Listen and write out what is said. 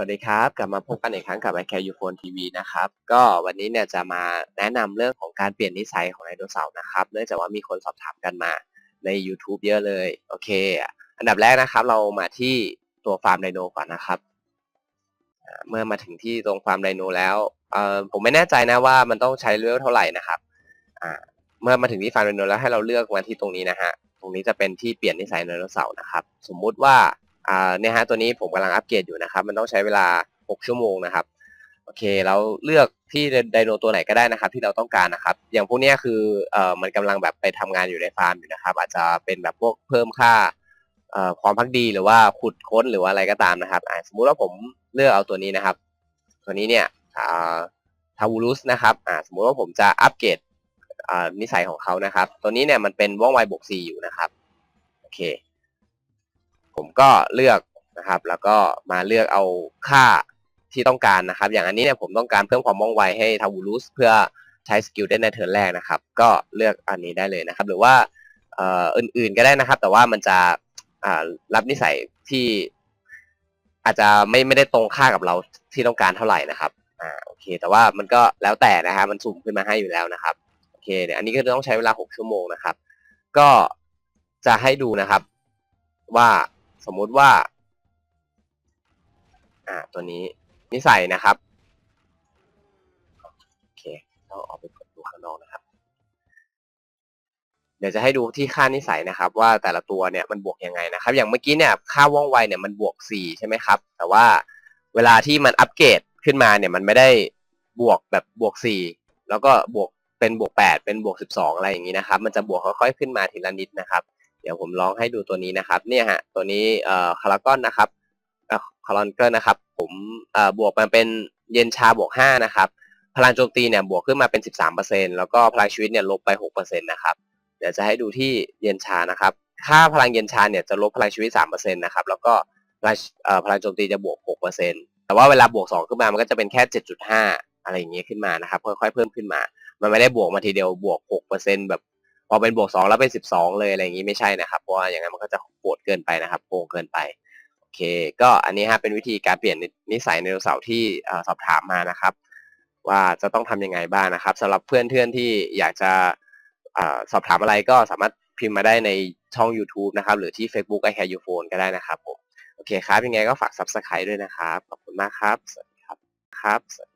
วัสดีครับ กลับมาพบกันอีกครั้งกับ i c a r e u p h o n e TV นะครับ ก็วันนี้เนี่ยจะมาแนะนำเรื่องของการเปลี่ยนนิสัยของไดโนเสาร์นะครับ เนื่องจากว่ามีคนสอบถามกันมาใน YouTube เยอะเลย โอเค อันดับแรกนะครับ เรามาที่ตัวฟาร์มไดโนก่อนนะครับ เมื่อมาถึงที่ตรงฟาร์มไดโนแล้วเออผมไม่แน่ใจนะว่ามันต้องใช้เลเวลเท่าไหร่นะครับเมื่อมาถึงที่ฟาร์มไดโนแล้วให้เราเลือกมาที่ตรงนี้นะฮะ ตรงนี้จะเป็นที่เปลี่ยนนิสัยไดโนเสาร์นะครับ สมมุติว่า อ่าเนี่ยฮะตัวนี้ผมกำลังอัปเกรดอยู่นะครับ มันต้องใช้เวลา 6 ชั่วโมงนะครับโอเคเราเลือกที่ไดโนตัวไหนก็ได้นะครับ ที่เราต้องการนะครับ อย่างพวกเนี้ยคือเอ่อมันกำลังแบบไปทำงานอยู่ในฟาร์มอยู่นะครับ อาจจะเป็นแบบพวกเพิ่มค่าเอ่อความพักดีหรือว่าขุดค้นหรือว่าอะไรก็ตามนะครับอ่าสมมุติว่าผมเลือกเอาตัวนี้นะครับ ตัวนี้เนี่ยอ่าทาวูลุสนะครับอ่าสมมุติว่าผมจะอัปเกรดอ่านิสัยของเขานะครับ ตัวนี้เนี่ยมันเป็นว่องไวบวก4อยู่นะครับโอเค ก็เลือกนะครับ แล้วก็มาเลือกเอาค่าที่ต้องการนะครับ อย่างอันนี้เนี่ยผมต้องการเพิ่มความว่องไวให้ทาวูลุสเพื่อใช้สกิลได้ในเทิร์นแรกนะครับ ก็เลือกอันนี้ได้เลยนะครับ หรือว่าเอ่ออื่นๆก็ได้นะครับ แต่ว่ามันจะรับนิสัยที่อาจจะไม่ไม่ได้ตรงค่ากับเราที่ต้องการเท่าไหร่นะครับอ่าโอเค แต่ว่ามันก็แล้วแต่นะฮะมันสุ่มขึ้นมาให้อยู่แล้วนะครับโอเคเนี่ยอันนี้ก็ต้องใช้เวลา 6 ชั่วโมงนะครับ ก็จะให้ดูนะครับว่า สมมุติว่า อ่า ตัวนี้นิสัยนะครับ โอเคเราออกไปกดดูข้างนอกนะครับ เดี๋ยวจะให้ดูที่ค่านิสัยนะครับ ว่าแต่ละตัวเนี่ยมันบวกยังไงนะครับ อย่างเมื่อกี้เนี่ยค่าว่องไวเนี่ยมันบวกสี่ใช่ไหมครับ แต่ว่าเวลาที่มันอัปเกรดขึ้นมาเนี่ยมันไม่ได้บวกแบบบวกสี่แล้วก็บวกเป็นบวกแปดเป็นบวกสิบสองอะไรอย่างนี้นะครับ มันจะบวกค่อยๆขึ้นมาทีละนิดนะครับ ดี๋ยวผมลองให้ดูตัวนี้นะครับเนี่ยฮะตัวนี้เอ่อคาร์กอนนะครับเอ่อคาร์กอนนะครับ ผมเอ่อบวกมาเป็นเย็นชาบวกห้านะครับพลังโจมตีเนี่ยบวกขึ้นมาเป็นสิบสามเปอร์เซ็นแล้วก็พลังชีวิตเนี่ยลบไปหกเปอร์เซ็นะครับ เดี๋ยวจะให้ดูที่เย็นชานะครับ ค่าพลังเย็นชาเนี่ยจะลบพลังชีวิตสามเปอร์เซ็นะครับ แล้วก็พลังเอ่อพลังโจมตีจะบวกหกเปอร์เซ็นต์แต่ว่าเวลาบวกสองขึ้นมา มันก็จะเป็นแค่เจ็ดจุดห้าอะไรอย่างเงี้ยขึ้นมานะครับ ค่อยๆ เพิ่มขึ้นมา มันไม่ได้บวกมาทีเดียวบวกหกเปอร์เซ็นต์แบบ พอเป็นบวกสองแล้วเป็นสิบสองเลยอะไรอย่างนี้ไม่ใช่นะครับ เพราะว่าอย่างนั้นมันก็จะโหดเกินไปนะครับโกงเกินไปโอเค ก็อันนี้ฮะเป็นวิธีการเปลี่ยนนิสัยไดโนเสาร์ที่สอบถามมานะครับ ว่าจะต้องทำยังไงบ้างนะครับสำหรับเพื่อนเพื่อนๆที่อยากจะสอบถามอะไรก็สามารถพิมพ์มาได้ในช่อง YouTube นะครับ หรือที่ Facebook i c a r e u p h o n e ก็ได้นะครับผมโอเคครับ ยังไงก็ฝาก Subscribe ด้วยนะครับ ขอบคุณมากครับ สวัสดีครับครับ